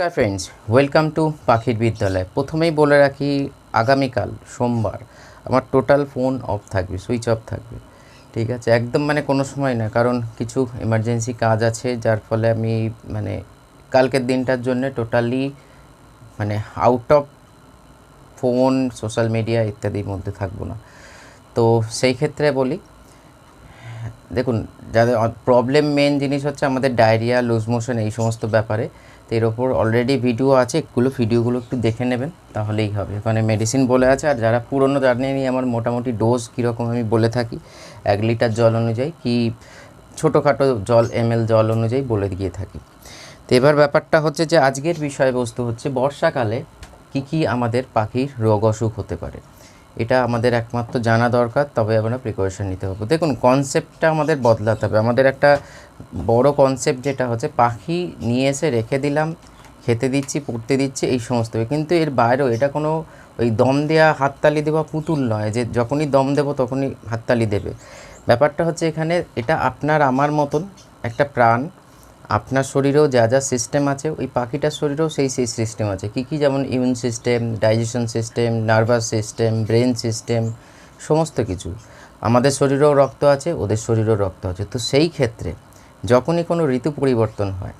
নমস্কার friends welcome to পাখির বিদ্যালয়। প্রথমেই বলে রাখি, আগামীকাল, সোমবার, আমার টোটাল ফোন অফ থাকবে সুইচ অফ থাকবে। ঠিক আছে? একদম মানে কোনো সময় না, কারণ কিছু এমার্জেন্সি কাজ আছে, যার ফলে আমি মানে কালকের দিনটার জন্য টোটালি মানে out of phone social media ইত্যাদির মধ্যে থাকব না। তো সেই ক্ষেত্রে বলি, দেখুন, যাদের প্রবলেম মেন জিনিস হচ্ছে আমাদের ডায়রিয়া লুজ মোশন এই সমস্ত ব্যাপারে। তো এর ওপর অলরেডি ভিডিও আছে, এগুলো ভিডিওগুলো একটু দেখে নেবেন, তাহলেই হবে। ওখানে মেডিসিন বলে আছে, আর যারা পুরনো জানেনি আমার মোটামুটি ডোজ কীরকম আমি বলে থাকি, এক লিটার জল অনুযায়ী কি ছোটোখাটো জল এমএল জল অনুযায়ী বলে দিয়ে থাকি। তো এবার ব্যাপারটা হচ্ছে যে, আজকের বিষয়বস্তু হচ্ছে, বর্ষাকালে কি কি আমাদের পাখির রোগ অসুখ হতে পারে। এটা আমাদের একমাত্র জানা দরকার, তবে আমরা প্রিকশন নিতে হবে। দেখুন কনসেপ্টটা আমাদের বদলাতে হবে। আমাদের একটা বড় কনসেপ্ট যেটা হচ্ছে, পাখি নিয়ে এসে রেখে দিলাম, খেতে দিচ্ছি পড়তে দিচ্ছি, এই সমস্ত। কিন্তু এর বাইরেও এটা কোনো ওই দম দেওয়া হাততালি দেওয়া পুতুল নয়। যে যখনই দম দেবো, তখনই হাততালি দেবে। ব্যাপারটা হচ্ছে এখানে, এটা আপনার আমার মতন একটা প্রাণ আপনার শরীরেও যা যা সিস্টেম আছে, ওই পাখিটার শরীরেও সেই সেই সিস্টেম আছে। কী কী যেমন immune system digestion system nervous system brain system সমস্ত কিছু। আমাদের শরীরেও রক্ত আছে, ওদের শরীরেও রক্ত আছে। তো সেই ক্ষেত্রে যখনই কোনো ঋতু পরিবর্তন হয়,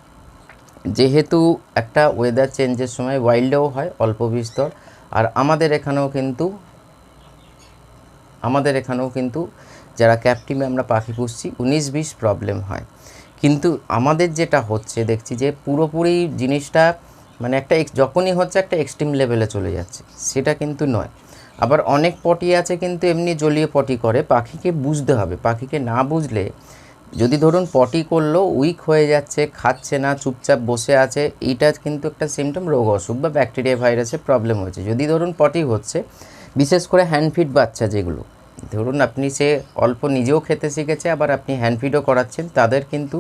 যেহেতু একটা ওয়েদার চেঞ্জের সময় ওয়াইল্ডেও হয়, অল্প বিস্তর, আর আমাদের এখানেও কিন্তু, আমাদের এখানেও কিন্তু যারা ক্যাপটিভে আমরা পাখি পুষছি, উনিশ বিশ প্রবলেম হয়। কিন্তু আমাদের যেটা হচ্ছে, দেখছি যে পুরোপুরি জিনিসটা মানে একটা যখনই হচ্ছে একটা এক্সট্রিম লেভেলে চলে যাচ্ছে, সেটা কিন্তু নয়। আবার অনেক পটি আছে কিন্তু এমনি জলীয় পটি করে, পাখিকে বুঝতে হবে। পাখিকে না বুঝলে, যদি ধরুন পটি করল উইক হয়ে যাচ্ছে, খাচ্ছে না, চুপচাপ বসে আছে, এইটা কিন্তু একটা সিমটম রোগ, অসুখ বা ব্যাকটেরিয়া ভাইরাসের প্রবলেম হয়েছে। যদি ধরুন পটি হচ্ছে, বিশেষ করে হ্যান্ড ফিড বাচ্চা যেগুলো ধরুন আপনি সে অল্প নিজেও খেতে শিখেছে, আবার আপনি হ্যান্ড ফিডও করাচ্ছেন, তাদের কিন্তু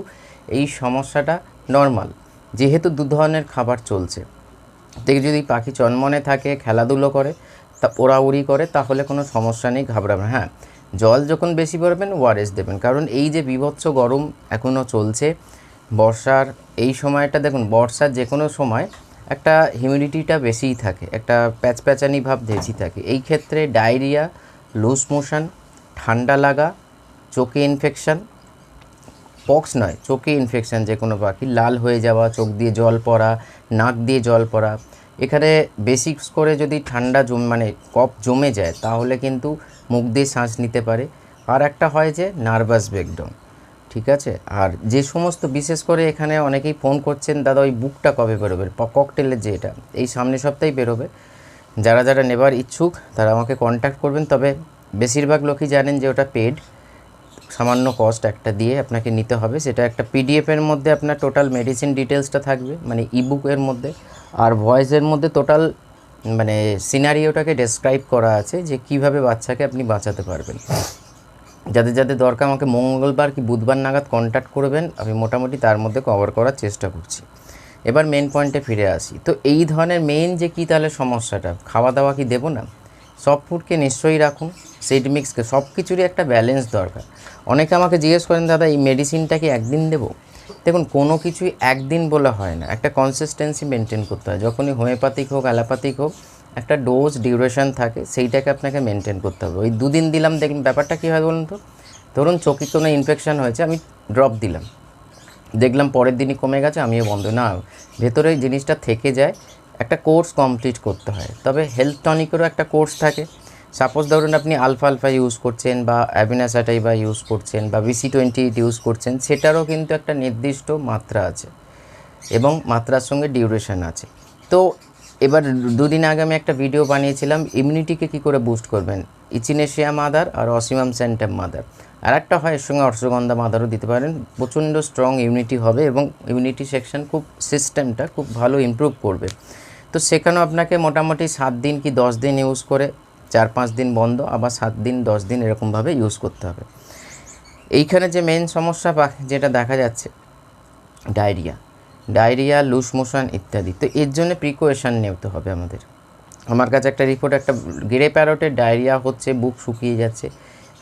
এই সমস্যাটা নর্মাল যেহেতু দু ধরনের খাবার চলছে। দেখে যদি পাখি চনমনে থাকে, খেলাধুলো করে, তা ওড়াউড়ি করে, তাহলে কোনো সমস্যা নেই ঘাবড়াবেন হ্যাঁ জল যখন বেশি পড়বেন ওয়ারেস দেবেন। কারণ এই যে বিভৎস গরম এখনও চলছে, বর্ষার এই সময়টা দেখুন, বর্ষার যে কোনো সময় একটা হিউমিডিটিটা বেশিই থাকে, একটা প্যাচপ্যাচানি ভাব বেশি থাকে। এই ক্ষেত্রে ডায়রিয়া লুজ মোশন ঠান্ডা লাগা, চোখে ইনফেকশন পক্স নয়, চোখে ইনফেকশন যে কোনো পাখি, লাল হয়ে যাওয়া, চোখ দিয়ে জল পড়া, নাক দিয়ে জল পড়া। এখানে বেসিক্স করে যদি ঠান্ডা জম মানে কফ জমে যায়, তাহলে কিন্তু মুখ দিয়ে শ্বাস নিতে পারে। আর একটা হয় যে নার্ভাস ব্রেকডাউন ঠিক আছে? আর যে সমস্ত বিশেষ করে এখানে অনেকেই ফোন করছেন, দাদা, ওই বুকটা কবে বেরোবে? ককটেলের যে এটা, এই সামনে সপ্তাহেই বেরোবে। যারা যারা নেবার ইচ্ছুক, তারা আমাকে কন্ট্যাক্ট করবেন। তবে বেশিরভাগ লোকই জানেন যে ওটা পেড সামান্য কস্ট একটা দিয়ে আপনাকে নিতে হবে। সেটা একটা পিডিএফের মধ্যে আপনার টোটাল মেডিসিন ডিটেলসটা থাকবে মানে ইবুকের মধ্যে। আর ভয়েসের মধ্যে টোটাল মানে সিনারিওটাকে ডেসক্রাইব করা আছে যে কীভাবে বাচ্চাকে আপনি বাঁচাতে পারবেন। যাদের যাদের দরকার আমাকে মঙ্গলবার কি বুধবার নাগাদ কন্ট্যাক্ট করবেন, আমি মোটামুটি তার মধ্যে কভার করার চেষ্টা করছি। এবার মেন পয়েন্টে ফিরে আসি। তো এই ধরনের মেন যে কী তাহলে সমস্যাটা? খাওয়া দাওয়া কি দেবো না? সব ফুডকে নিশ্চয়ই রাখুন। সিড মিক্সকে সব কিছুরই একটা ব্যালেন্স দরকার। অনেকে আমাকে জিজ্ঞেস করেন, দাদা, এই মেডিসিনটা কি একদিন দেবো? দেখুন, কোনো কিছুই একদিন বলা হয় না। একটা কনসিস্টেন্সি মেনটেন করতে হয়। যখনই হোমিওপ্যাথিক হোক অ্যালোপ্যাথিক হোক, একটা ডোজ ডিউরেশন থাকে, সেইটাকে আপনাকে মেনটেন করতে হবে। ওই দুদিন দিলাম, দেখুন, ব্যাপারটা কী হয় বলুন তো? ধরুন চোখে কোনো ইনফেকশান হয়েছে, আমি ড্রপ দিলাম। দেখলাম পরের দিনই কমে গেছে, আমিও বন্ধ। না ভেতরে জিনিসটা থেকে যায়, একটা কোর্স কমপ্লিট করতে হয়। তবে হেলথ টনিকেরও একটা কোর্স থাকে। সাপোজ ধরুন আপনি আলফা আলফা ইউজ করছেন বা অ্যাভিনাসাটাই বা ইউজ করছেন বা বিসি টোয়েন্টি ইউজ করছেন, সেটারও কিন্তু একটা নির্দিষ্ট মাত্রা আছে এবং মাত্রার সঙ্গে ডিউরেশন আছে। তো এবার দুদিন আগে আমি একটা ভিডিও বানিয়েছিলাম, ইমিউনিটিকে কী করে বুস্ট করবেন? ইচিনেশিয়া মাদার আর অসিমাম সেন্টাম মাদার। আর একটা হয় এর সঙ্গে অর্শগন্ধা মাদারও দিতে পারেন। প্রচণ্ড স্ট্রং ইউনিটি হবে এবং ইউনিটি সেকশন খুব সিস্টেমটা খুব ভালো ইমপ্রুভ করবে। তো সেখানেও আপনাকে মোটামুটি সাত দিন কি দশ দিন ইউজ করে চার পাঁচ দিন বন্ধ, আবার সাত দিন দশ দিন এরকমভাবে ইউজ করতে হবে। এইখানে যে মেন সমস্যা যেটা দেখা যাচ্ছে ডায়রিয়া ডায়রিয়া লুজ মোশন ইত্যাদি। তো এর জন্য প্রিকোয়েশন নিতে হবে আমাদের। আমার কাছে একটা রিপোর্ট একটা গিরে প্যারোটের ডায়রিয়া হচ্ছে, বুক শুকিয়ে যাচ্ছে।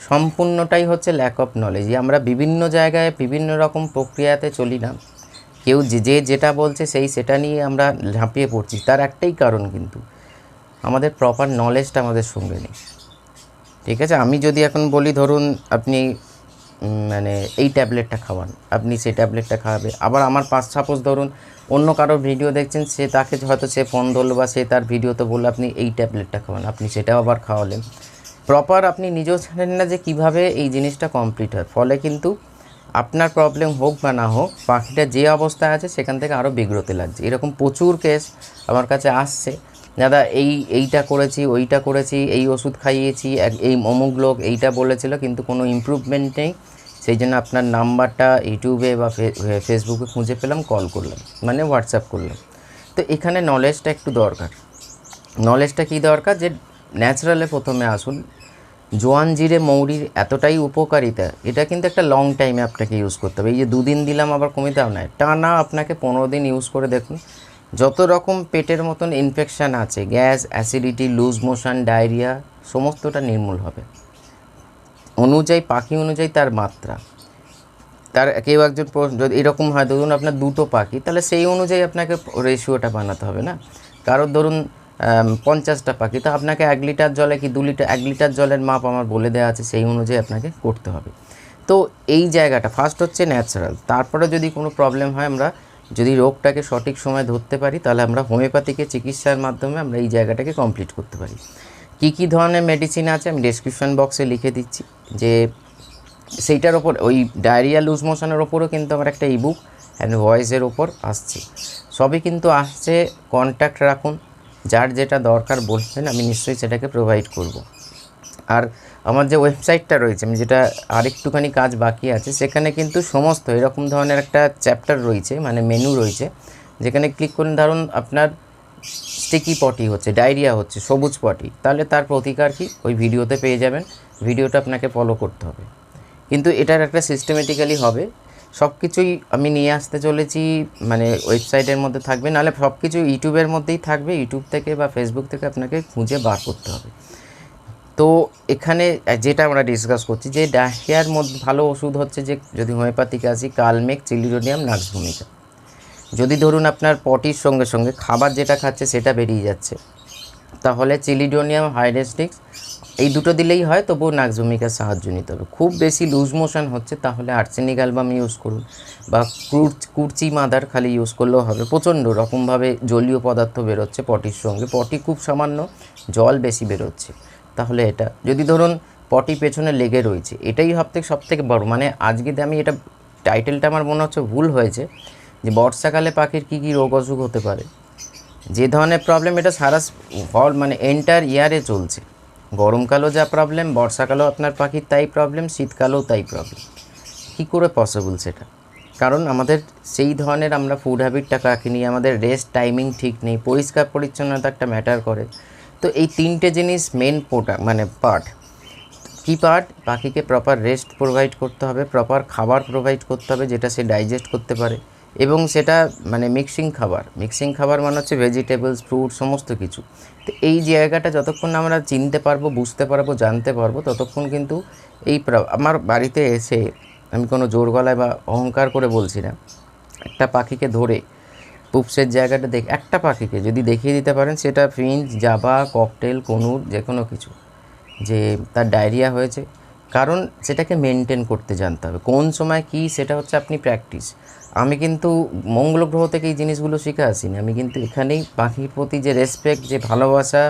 সম্পূর্ণটাই হচ্ছে ল্যাক অফ নলেজ আমরা বিভিন্ন জায়গায় বিভিন্ন রকম প্রক্রিয়াতে চলি না। কেউ যে যে যেটা বলছে সেই সেটা নিয়ে আমরা ঝাঁপিয়ে পড়ছি, তার একটাই কারণ কিন্তু আমাদের প্রপার নলেজটা আমাদের সঙ্গে নেই। ঠিক আছে? আমি যদি এখন বলি, ধরুন আপনি মানে এই ট্যাবলেটটা খাওয়ান, আপনি সেই ট্যাবলেটটা খাওয়াবে। আবার আমার পাঁচ, সাপোজ ধরুন অন্য কারোর ভিডিও দেখছেন, সে তাকে হয়তো সে ফোন ধরলো বা সে তার ভিডিওতে বলল, আপনি এই ট্যাবলেটটা খাওয়ান, আপনি সেটাও আবার খাওয়ালেন। প্রপার আপনি নিজেও জানেন না যে কীভাবে এই জিনিসটা কমপ্লিট হয়। ফলে কিন্তু আপনার প্রবলেম হোক বা না হোক পাখিটা যে অবস্থায় আছে সেখান থেকে আরও বিগ্রতে লাগছে। এরকম প্রচুর কেস আমার কাছে আসছে। দাদা, এই, এইটা করেছি, ওইটা করেছি, এই ওষুধ খাইয়েছি এই অমুক লোক এইটা বলেছিল, কিন্তু কোনো ইমপ্রুভমেন্ট নেই। সেই জন্য আপনার নাম্বারটা ইউটিউবে বা ফেসবুকে খুঁজে পেলাম কল করলাম মানে হোয়াটসঅ্যাপ করলাম। তো এখানে নলেজটা একটু দরকার। নলেজটা কী দরকার? যে ন্যাচারালে প্রথমে আসুন জোয়ান জিরে মৌরির এতটাই উপকারিতা, এটা কিন্তু একটা লং টাইমে আপনাকে ইউজ করতে হবে। এই যে দুদিন দিলাম, আবার কমিতাও নয় টানা আপনাকে পনেরো দিন ইউজ করে দেখুন। যত রকম পেটের মতন ইনফেকশান আছে gas acidity loose motion diarrhoea সমস্তটা নির্মূল হবে। অনুযায়ী, পাখি অনুযায়ী তার মাত্রা। তার কেউ একজন যদি এরকম হয়, ধরুন আপনার দুটো পাখি, তাহলে সেই অনুযায়ী আপনাকে রেশিওটা বানাতে হবে না। কারোর ধরুন পঞ্চাশটা পাখি। তো আপনাকে এক লিটার জলে কি দু লিটার, এক লিটার জলের মাপ আমার বলে দেওয়া আছে, সেই অনুযায়ী আপনাকে করতে হবে। তো এই জায়গাটা ফার্স্ট হচ্ছে ন্যাচারাল তারপরে যদি কোনো প্রবলেম হয় আমরা যদি রোগটাকে সঠিক সময় ধরতে পারি, তাহলে আমরা হোমিওপ্যাথিকে চিকিৎসার মাধ্যমে আমরা এই জায়গাটাকে কমপ্লিট করতে পারি। কী কী ধরনের মেডিসিন আছে আমি ডেসক্রিপশন বক্সে লিখে দিচ্ছি, যে সেইটার ওপর, ওই ডায়রিয়া লুজ মোশনের ওপরও কিন্তু আমার একটা ইবুক অ্যান্ড ভয়েসের ওপর আসছে। সবই কিন্তু আসছে কন্ট্যাক্ট রাখুন যার যেটা দরকার বলবেন আমি নিশ্চয়ই সেটাকে প্রোভাইড করব। আর আমার যে ওয়েবসাইটটা রয়েছে, আমি যেটা আরেকটুখানি কাজ বাকি আছে, সেখানে কিন্তু সমস্ত এরকম ধরনের একটা চ্যাপ্টার রয়েছে মানে মেনু রয়েছে, যেখানে ক্লিক করুন, ধরুন আপনার স্টিকি পটি হচ্ছে ডায়রিয়া হচ্ছে, সবুজ পটি তাহলে তার প্রতিকার কি? ওই ভিডিওতে পেয়ে যাবেন ভিডিওটা আপনাকে ফলো করতে হবে। কিন্তু এটার একটা সিস্টেমেটিক্যালি হবে সব কিছুই আমি নিয়ে আসতে চলেছি মানে ওয়েবসাইটের মধ্যে থাকবে। নাহলে সব কিছু ইউটিউবের মধ্যেই থাকবে, ইউটিউব থেকে বা ফেসবুক থেকে আপনাকে খুঁজে বার করতে হবে। তো এখানে, যেটা আমরা ডিসকাস করছি, যে ডায়রিয়ার মধ্যে ভালো ওষুধ হচ্ছে যে, যদি হোমিওপ্যাথিক আসি কালমেক চিলিরোনিয়াম নাক্স ভূমিকা যদি ধরুন আপনার পটির সঙ্গে সঙ্গে খাবার যেটা খাচ্ছে সেটা বেরিয়ে যাচ্ছে, তাহলে চিলিডোনিয়াম হাইডেস্টিক্স এই দুটো দিলেই হয়, তবুও নাক্সভূমিকার সাহায্য নিতে হবে। খুব বেশি লুজ মোশন হচ্ছে, তাহলে আর্সেনিক অ্যালবাম ইউজ করুন, বা কুর- কুরচি, মাদার খালি ইউজ করলেও হবে। প্রচণ্ড রকমভাবে জলীয় পদার্থ বেরোচ্ছে পটির সঙ্গে। পটি খুব সামান্য, জল বেশি বেরোচ্ছে। তাহলে এটা, যদি ধরুন পটি পেছনে লেগে রয়েছে, এটাই সব থেকে সব থেকে বড়। মানে আজকে আমি এটা টাইটেলটা আমার মনে হচ্ছে ভুল হয়েছে, যে বর্ষাকালে পাখির কী কী রোগ অসুখ হতে পারে। যে ধরনের প্রবলেম এটা সারা হল মানে এন্টার ইয়ারে চলছে। গরমকালেও যা প্রবলেম বর্ষাকালেও আপনার পাখির তাই প্রবলেম শীতকালেও তাই প্রবলেম কী করে পসিবল সেটা? কারণ আমাদের সেই ধরনের আমরা ফুড হ্যাবিটটা রাখিনি আমাদের রেস্ট টাইমিং ঠিক নেই, পরিষ্কার পরিচ্ছন্নতা একটা ম্যাটার করে। তো এই তিনটে জিনিস মেন পোটা মানে পার্ট কি পার্ট পাখিকে প্রপার রেস্ট প্রোভাইড করতে হবে প্রপার খাবার প্রোভাইড করতে হবে, যেটা সে ডাইজেস্ট করতে পারে। এবং সেটা মানে মিক্সিং খাবার। মিক্সিং খাবার মানে হচ্ছে ভেজিটেবলস ফ্রুট সমস্ত কিছু। তো এই জায়গাটা যতক্ষণ আমরা চিনতে পারব, বুঝতে পারব, জানতে পারব, ততক্ষণ কিন্তু এই আমার বাড়িতে এসে আমি কোনো জোর গলায় বা অহংকার করে বলছি না। একটা পাখিকে ধরে পুপসের জায়গাটা দেখ একটা পাখিকে যদি দেখিয়ে দিতে পারেন, সেটা ফিঞ্চ, জাবা, ককটেল, কনুর যে কোনো কিছু। যে তার ডায়রিয়া হয়েছে কারণ সেটাকে মেনটেন করতে জানতে হবে। কোন সময় কি সেটা হচ্ছে আপনি প্র্যাকটিস আমি কিন্তু মঙ্গল গ্রহ থেকে এই জিনিসগুলো শিখে আসিনি। আমি কিন্তু এখানেই পাখির প্রতি যে রেসপেক্ট যে ভালোবাসা,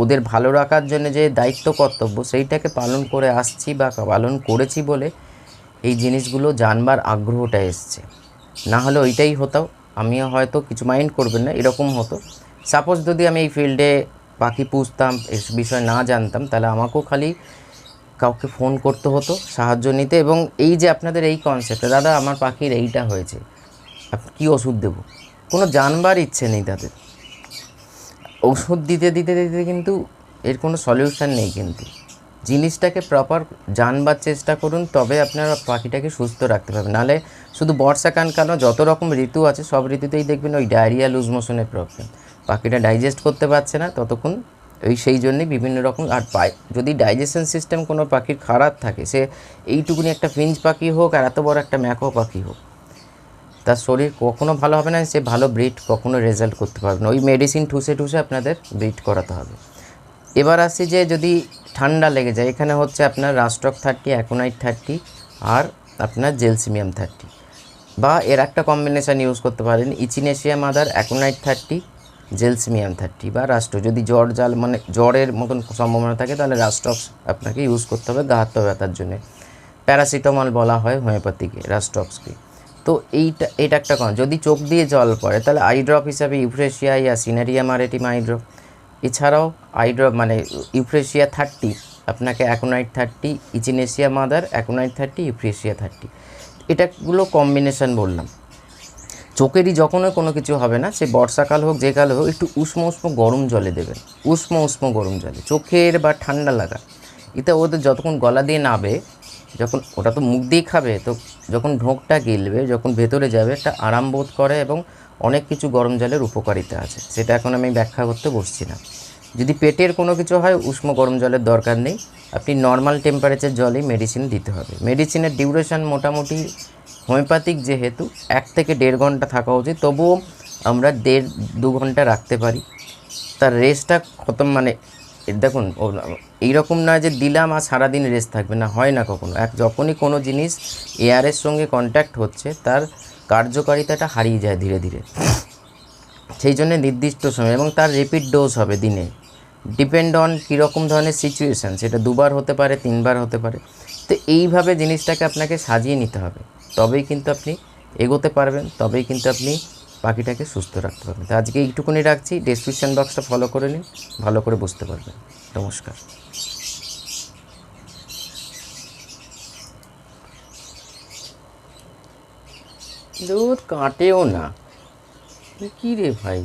ওদের ভালো রাখার জন্য যে দায়িত্ব, কর্তব্য, সেইটাকে পালন করে আসছি বা পালন করেছি বলে এই জিনিসগুলো জানবার আগ্রহটা এসছে। না হলে ওইটাই হতো। আমিও হয়তো কিছু মাইন্ড করবেন না, এরকম হতো। সাপোজ যদি আমি এই ফিল্ডে পাখি পুষতাম এই বিষয় না জানতাম, তাহলে আমাকেও খালি কাউকে ফোন করতে হতো, সাহায্য নিতে এবং এই যে আপনাদের এই কনসেপ্টে দাদা আমার পাখির এইটা হয়েছে কী ওষুধ দেবো? কোনো জানবার ইচ্ছে নেই তাদের। ওষুধ দিতে দিতে দিতে কিন্তু এর কোনো সলিউশন নেই কিন্তু। জিনিসটাকে প্রপার জানবার চেষ্টা করুন, তবে আপনারা পাখিটাকে সুস্থ রাখতে পারবেন। নাহলে শুধু বর্ষাকাল কেন, যত রকম ঋতু আছে, সব ঋতুতেই দেখবেন ওই ডায়রিয়া লুজ মোশনের প্রবলেম পাখিটা ডাইজেস্ট করতে পারছে না, ততক্ষণ ওই সেই জন্যই বিভিন্ন রকম, আর পায়, যদি ডাইজেশন সিস্টেম কোনো পাখির খারাপ থাকে, সে এইটুকুনি একটা ফিঞ্চ পাখি হোক, আর এত বড় একটা ম্যাকো পাখি হোক, তার শরীর কখনো ভালো হবে না, সে ভালো ব্রিড কখনো রেজাল্ট করতে পারবে না। ওই মেডিসিন ঠুসে ঠুসে আপনাদের ব্রিড করাতে হবে। এবার আসি যে যদি ঠান্ডা লেগে যায়, এখানে হচ্ছে আপনার Rhus tox thirty, aconite thirty, আর আপনার জেলসিমিয়াম থার্টি, বা এর একটা কম্বিনেশান ইউজ করতে পারেন, echinacea mother, aconite thirty gelsemium thirty বা রাষ্ট্র। যদি জ্বর জাল মানে জ্বরের মতন সম্ভাবনা থাকে, তাহলে রাস্টক্স আপনাকে ইউজ করতে হবে গা হাত পা ব্যথার জন্যে। প্যারাসিটামল বলা হয় হোমিওপ্যাথিকে রাস্টক্সকে তো এইটা, এটা একটা কম যদি চোখ দিয়ে জল পড়ে, তাহলে আইড্রপ হিসাবে ইউফ্রেশিয়া ইয়া সিনারিয়া মারেটিম আই ড্রপ এছাড়াও আইড্রপ মানে ইউফ্রেশিয়া থার্টি আপনাকে aconite thirty echinacea mother aconite thirty euphrasia thirty এটাগুলো combination বললাম। চোখেরই যখনও কোনো কিছু হবে না, সে বর্ষাকাল হোক, যে কাল হোক, একটু উষ্ম উষ্ম গরম জলে দেবেন উষ্ম উষ্ম গরম জলে, চোখের বা ঠান্ডা লাগা। এটা ওদের যতক্ষণ গলা দিয়ে নাবে, যখন ওটা তো মুখ দিয়ে খাবে, তো যখন ঢোকটা গিলবে, যখন ভেতরে যাবে, একটা আরাম বোধ করে এবং অনেক কিছু গরম জলের উপকারিতা আছে। সেটা এখন আমি ব্যাখ্যা করতে বসছি না। যদি পেটের কোনো কিছু হয় উষ্ণ গরম জলের দরকার নেই। আপনি নর্মাল টেম্পারেচার জলেই মেডিসিন দিতে হবে। মেডিসিনের ডিউরেশন মোটামুটি হোমিওপ্যাথিক যেহেতু, এক থেকে দেড় ঘণ্টা থাকা উচিত। তবুও আমরা দেড়, দু ঘণ্টা রাখতে পারি। তার রেস্টটা খতম মানে দেখুন এইরকম না যে দিলাম আর সারাদিন রেস্ট থাকবে না, হয় না কখনো। এক, যখনই কোনো জিনিস এয়ারের সঙ্গে কন্ট্যাক্ট হচ্ছে, তার কার্যকারিতাটা হারিয়ে যায় ধীরে ধীরে। সেই জন্য নির্দিষ্ট সময়, এবং তার রিপিট ডোজ হবে দিনে। ডিপেন্ড অন কীরকম ধরনের সিচুয়েশান সেটা দুবার হতে পারে, তিনবার হতে পারে। তো এইভাবে জিনিসটাকে আপনাকে সাজিয়ে নিতে হবে। তবেই কিন্তু আপনি এগোতে পারবেন, তবেই কিন্তু আপনি পাখিটাকে সুস্থ রাখতে পারবেন। তো আজকে এইটুকুনি রাখছি ডেসক্রিপশন বক্সটা ফলো করে নিন, ভালো করে বুঝতে পারবেন। নমস্কার। দূর কাটেও না। কী রে ভাই?